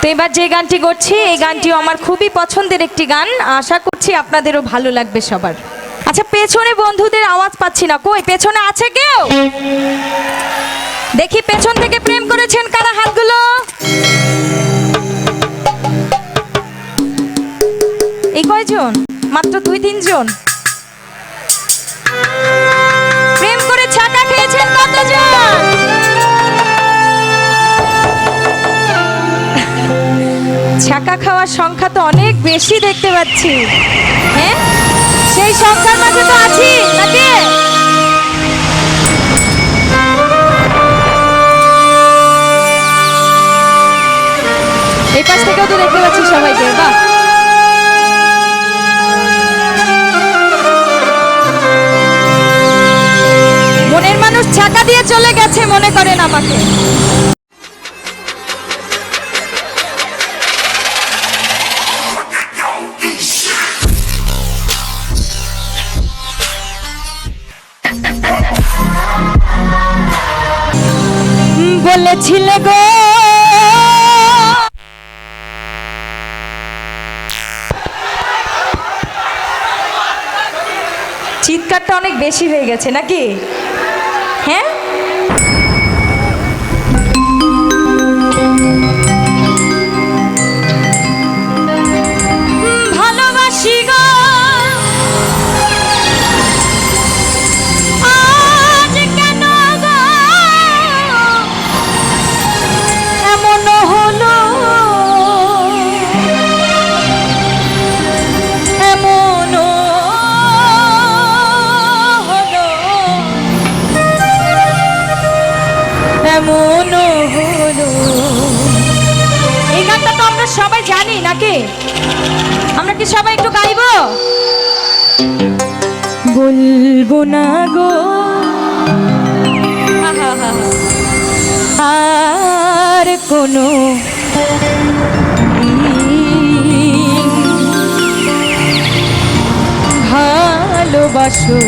তো এবার যে গানটি করছি, এই গানটিও আমার খুবই পছন্দের একটি গান। আশা করছি আপনাদেরও ভালো লাগবে সবার। আচ্ছা পেছনে বন্ধুদের আওয়াজ পাচ্ছি না। কই, পেছনে আছে কেউ? দেখি পেছন থেকে প্রেম করেছেন কারা হাতগুলো? এই কয়জন? মাত্র দুই, তিনজন। প্রেম করে ছাকা খেয়েছেন কতজন? ছাকা খাওয়ার সংখ্যা তো অনেক বেশি দেখতে পাচ্ছি। হ্যাঁ? সেই সংখ্যার মাঝে তো আছি, নাকি? এই পাশ থেকেও তো দেখতে পাচ্ছি সবাইকে, বাহ। মনের মানুষ ছাকা দিয়ে চলে গেছে মনে করেন আমাকে। বলেছিলে গো। চিৎকারটা অনেক বেশি হয়ে গেছে নাকি? হ্যাঁ? সবাই জানি নাকি? আমরা কি সবাই একটু গাইবো? বলব না গো। আর কোনো ভালোবাসো।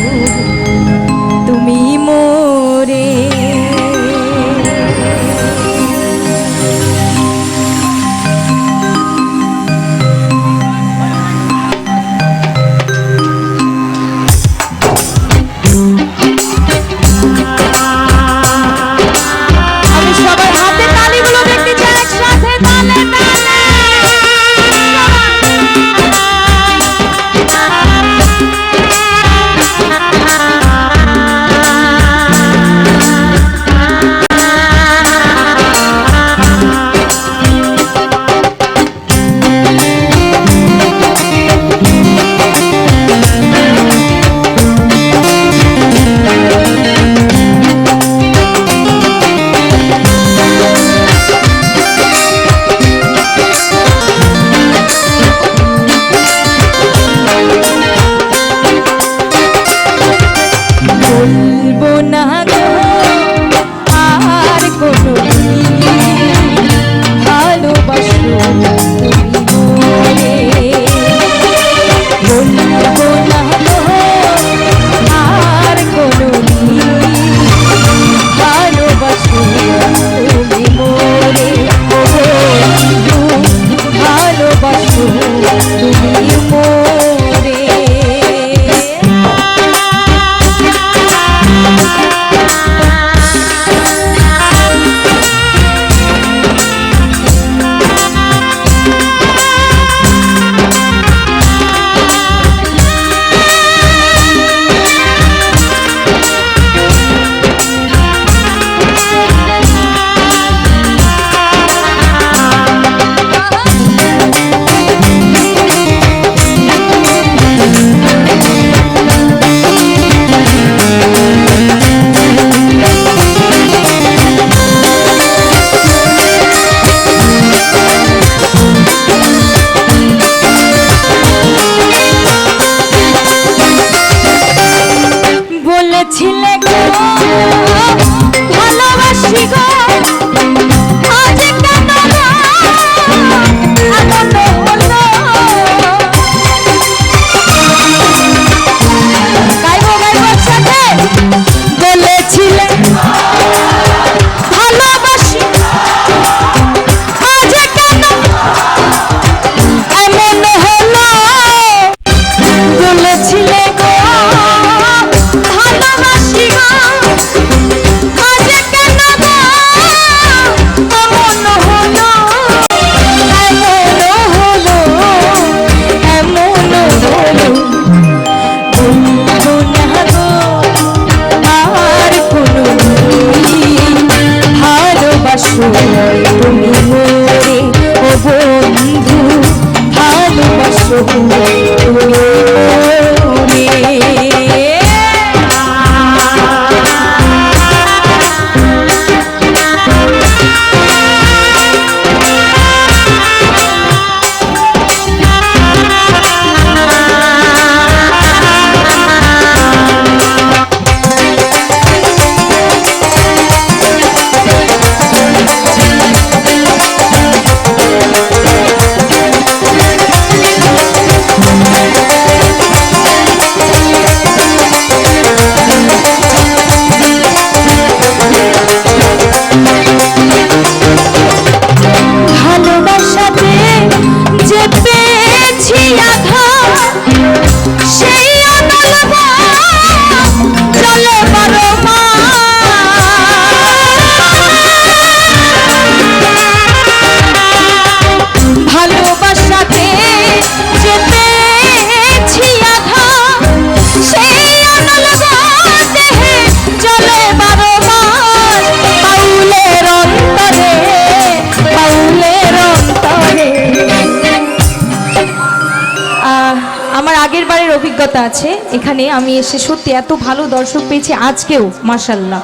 আছে। এখানে আমি এসে সত্যি এত ভালো দর্শক পেয়েছি আজকেও মাসাল্লাহ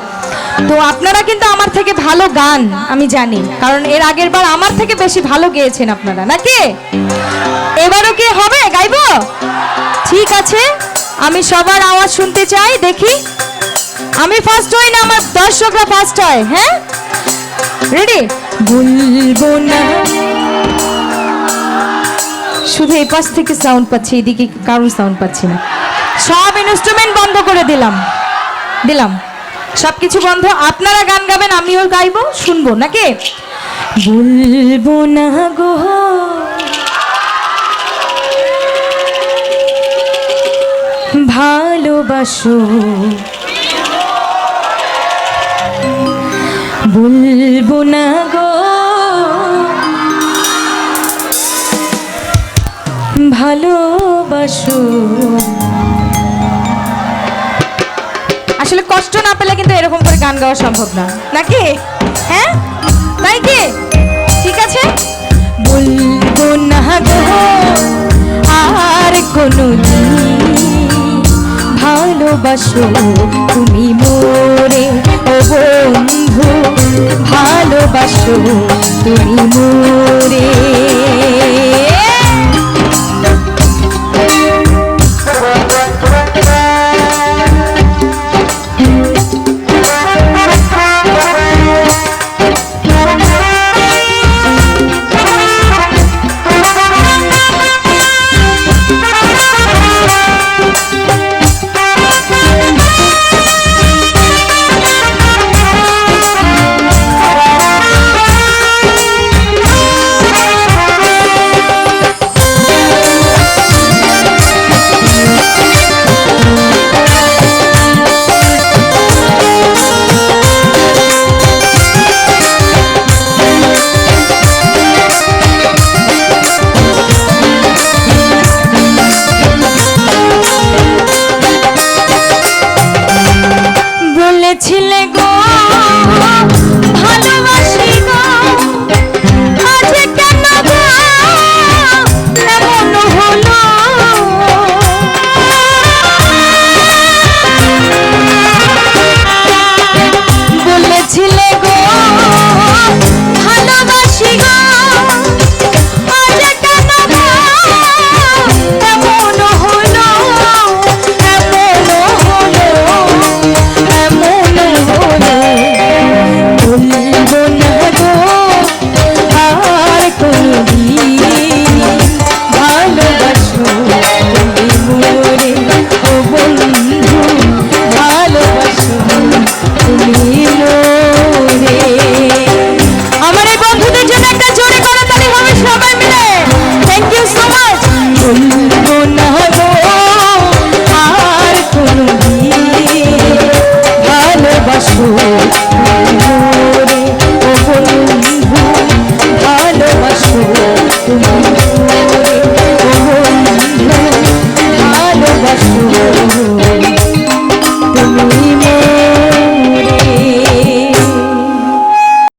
তো আপনারা কিন্তু আমার থেকে ভালো গান, আমি জানি। কারণ এর আগের বার আমার থেকে বেশি ভালো গেয়েছেন আপনারা, নাকি? এবারও কি হবে? গাইবো? ঠিক আছে। আমি সবার আওয়াজ শুনতে চাই, দেখি। আমি ফার্স্ট হই না, আমার দর্শকরা ফার্স্ট হয় হ্যাঁ? রেডি বলব না। শুধু এই পাশ থেকে সাউন্ড পাচ্ছি এদিকে কারোর সাউন্ড পাচ্ছি না। সব ইনস্ট্রুমেন্ট বন্ধ করে দিলাম। দিলাম। সব কিছু বন্ধ। আপনারা গান গাবেন, আমিও গাইবো, শুনব, নাকি? বলব না গো। ভালোবাসো। বলব না গো। ভালোবাসো। আসলে কষ্ট না পেলে কিন্তু এরকম করে গান গাওয়া সম্ভব না। নাকি? হ্যাঁ? তাই কি? ঠিক আছে? বলব না গো, আর কোনো ভালোবাসো তুমি মোরে। ও বন্ধু, ভালোবাসো তুমি মোরে। ছিলে গো